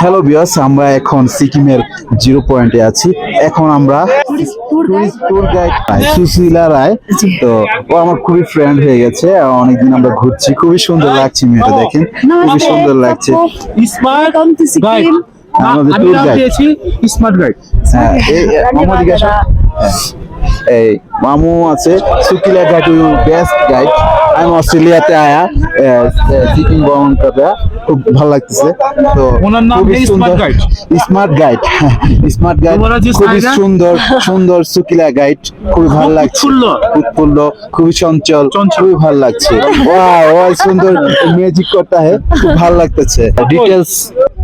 Hello বিয়াস আমরা এখন সিকিমের জিরো পয়েন্টে আছি। এখন আমরা ট্যুর গাইড সুশীলা রায়। তো ও আমার খুবই ফ্রেন্ড হয়ে গেছে অনেকদিন আমরা ঘুরছি। খুবই সুন্দর লাগছে মেয়েটা দেখেন। খুবই সুন্দর লাগছে। Guide Sikkim. আমাদের আমি tour নাম guide। দিয়েছি স্মার্ট গাইড হ্যাঁ, এই মামু। হ্যাঁ। আছে সুকিলা ঘাটু বেস্ট গাইড আমি অস্ট্রেলিয়াতে আয়া। সিকিম ভ্রমণ করতে খুব ভালো লাগতেছে তো ওনার নাম খুবই কি? Smart সুন্দর Guide? Smart guide smart guide তোমার যে খুবই সাইডা? সুন্দর সুন্দর সুকিলা গাইড খুবই ভালো খুব লাগছে উৎফুল্ল। উৎফুল্ল খুবই চঞ্চল চঞ্চল। খুবই ভালো লাগছে ওয়াও ওয়াও সুন্দর ম্যাজিক করতে है খুব ভালো লাগতেছে ডিটেলস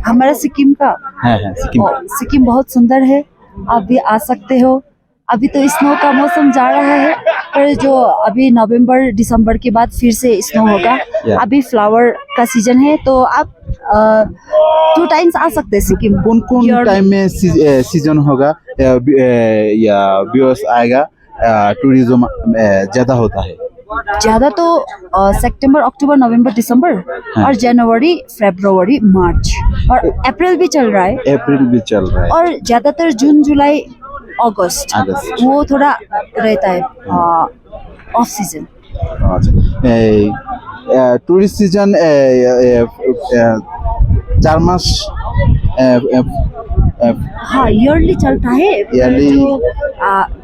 हमारा सिक्किम का হ্যাঁ হ্যাঁ সিকিম और सिक्किम बहुत सुंदर है आप भी आ सकते हो अभी तो स्नो का मौसम जा रहा है पर जो अभी नवंबर दिसंबर के बाद फिर से स्नो होगा। Yeah. अभी फ्लावर का सीज़न है तो आप टू टाइम्स आ सकते हैं सिक्किम। कौन कौन टाइम में सीज़न होगा? या व्यूअर्स आएगा टूरिज़्म ज़्यादा होता है? ज़्यादा तो सितंबर अक्टूबर नवंबर दिसंबर। और जनवरी फरवरी मार्च और अप्रैल भी चल रहा है। अप्रैल भी चल रहा है। और ज़्यादातर जून जुलाई अगस्त। वो थोड़ा रहता है ऑफ़ सीज़न टूरिस्ट सीज़न चार मास हाँ ईयरली चलता है Yearly- जो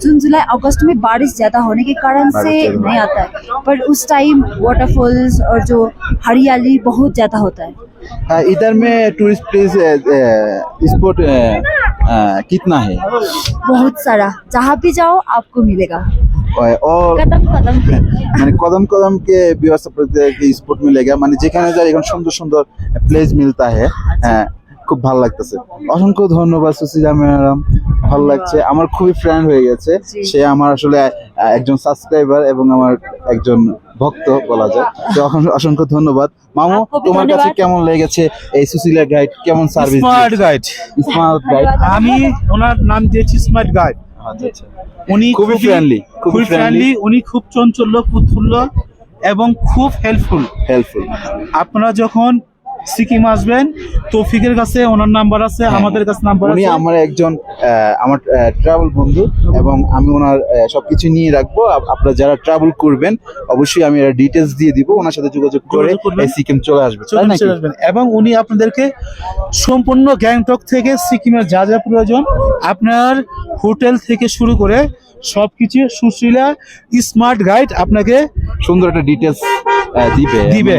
जून जुलाई अगस्त में बारिश ज़्यादा होने के कारण से नहीं आता है। पर उस टाइम वाटरफॉल्स और जो हरियाली बहुत ज़्यादा होता है। इधर में टूरिस्ट प्लेस स्पॉट कितना है बहुत सारा जहाँ भी जाओ आपको मिलेगा और कदम कदम पे মানে কদম কদম কে ব্যবস্থা প্রত্যেক স্পট মিলেগা মানে যেখানে যায় এখন সুন্দর সুন্দর প্লেস মিলতা হে হ্যাঁ খুব ভালো লাগতেছে অসংখ্য ধন্যবাদ সুশীলা ম্যাডাম ভালো লাগছে। আমার খুবই ফ্রেন্ড হয়ে গেছে। সে আমার আসলে একজন সাবস্ক্রাইবার এবং আমার একজন ভক্ত বলা যায়। তো অসংখ্য- ধন্যবাদ। মামু তোমার কাছে কেমন লেগেছে এই সুশীলা গাইড কেমন service smart guide smart guide আমি ওনার নাম দিয়েছি স্মার্ট গাইড আচ্ছা আচ্ছা। উনি খুবই friendly, খুবই ফ্রেন্ডলি উনি খুব চঞ্চল উৎফুল্ল এবং খুব হেল্পফুল হেল্পফুল আপনারা যখন সিকিম আসবেন। তৌফিকের কাছে ওনার নাম্বার আছে আমাদের কাছে নাম্বার উনি আছে। আমার একজন আমার ট্রাভেল বন্ধু এবং আমি ওনার সবকিছু নিয়ে রাখব। আপ- আপনারা যারা ট্রাভেল করবেন অবশ্যই আমি এর ডিটেলস দিয়ে দিব ওনার সাথে যোগাযোগ করে সিকিম চলে আসবে? চলে আসবেন। এবং উনি আপনাদেরকে সম্পূর্ণ গ্যাংটক থেকে সিকিমের যা যা প্রয়োজন আপনার হোটেল থেকে শুরু করে সবকিছু সুশীলা স্মার্ট গাইড আপনাকে সুন্দর একটা ডিটেলস দিবে দিবে।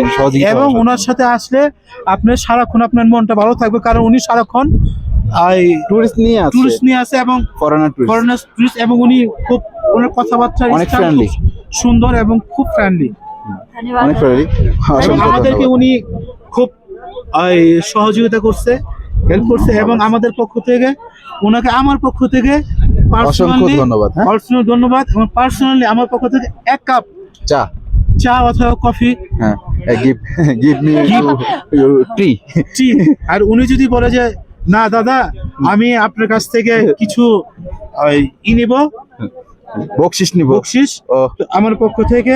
এবং ওনার সাথে আসলে আপনার সারাক্ষণ আপনার মনটা ভালো থাকবে কারণ উনি সারাক্ষণ টুরিস্ট নিয়ে আছে। টুরিস্ট নিয়ে আছে এবং ফরেনার টুরিস্ট টুরিস্ট এবং উনি খুব ওনার কথাবার্তা অনেক ফ্রেন্ডলি সুন্দর এবং খুব ফ্রেন্ডলি অনেক ফ্রেন্ডলি আমাদেরকে উনি খুব সহযোগিতা করছে হেল্প করছে এবং আমাদের পক্ষ থেকে ওনাকে আমার পক্ষ থেকে পার্সোনালি ধন্যবাদ হ্যাঁ? পার্সোনালি ধন্যবাদ এবং পার্সোনালি আমার পক্ষ থেকে এক কাপ চা। চা অথবা কফি। হ্যাঁ give give me tea tea আর উনি যদি বলে যে না দাদা আমি আপনার কাছ থেকে কিছু ই নিব বকশিস নিব। বকশিস ও। আমার পক্ষ থেকে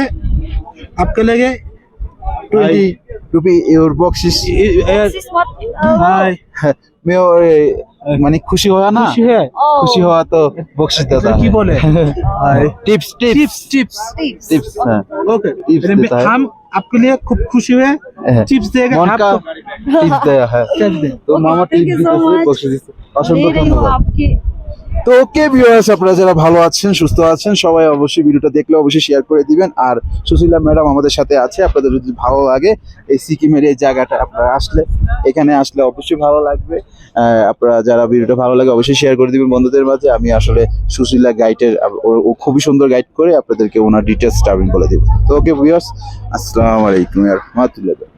আপকে লেগে টোয়েন্টি রুপি ইউর বকশিস হাই মে ওর, এ, মানে খুশি হওয়া না খুশি হ্যাঁ oh, খুশি হওয়া তো বকশিস দাদা কি বলে tips tips tips tips tips. Tips हाँ ओके Tips देता है। हम आपके लिए खूब खुशी हुए हाँ। टिप्स देगा मन का आपको टिप्स देया है टिप्स दे তো মামা thank টিপস you so দিতেছে much. বকশিস দিতেছে दे অসংখ্য रही हूँ ধন্যবাদ आपके তো ওকে ভিউয়ার্স আপনারা যারা ভালো আছেন, সুস্থ আছেন, সবাই অবশ্যই ভিডিওটা দেখলে অবশ্যই শেয়ার করে দিবেন। আর সুশীলা ম্যাডাম আমাদের সাথে আছে, আপনাদের যদি ভালো লাগে এই সিকিমের এই জায়গাটা আপনারা আসলে, এখানে আসলে অবশ্যই ভালো লাগবে। আপনারা যারা ভিডিওটা ভালো লাগে অবশ্যই শেয়ার করে দিবেন বন্ধুদের মাঝে। আমি আসলে সুশীলা গাইডের ও খুবই সুন্দর গাইড করে আপনাদেরকে ওনার ডিটেলসটা আমি বলে দিব। তো ওকে ভিউয়ার্স আসসালামু আলাইকুম রহমতুল্লাহ।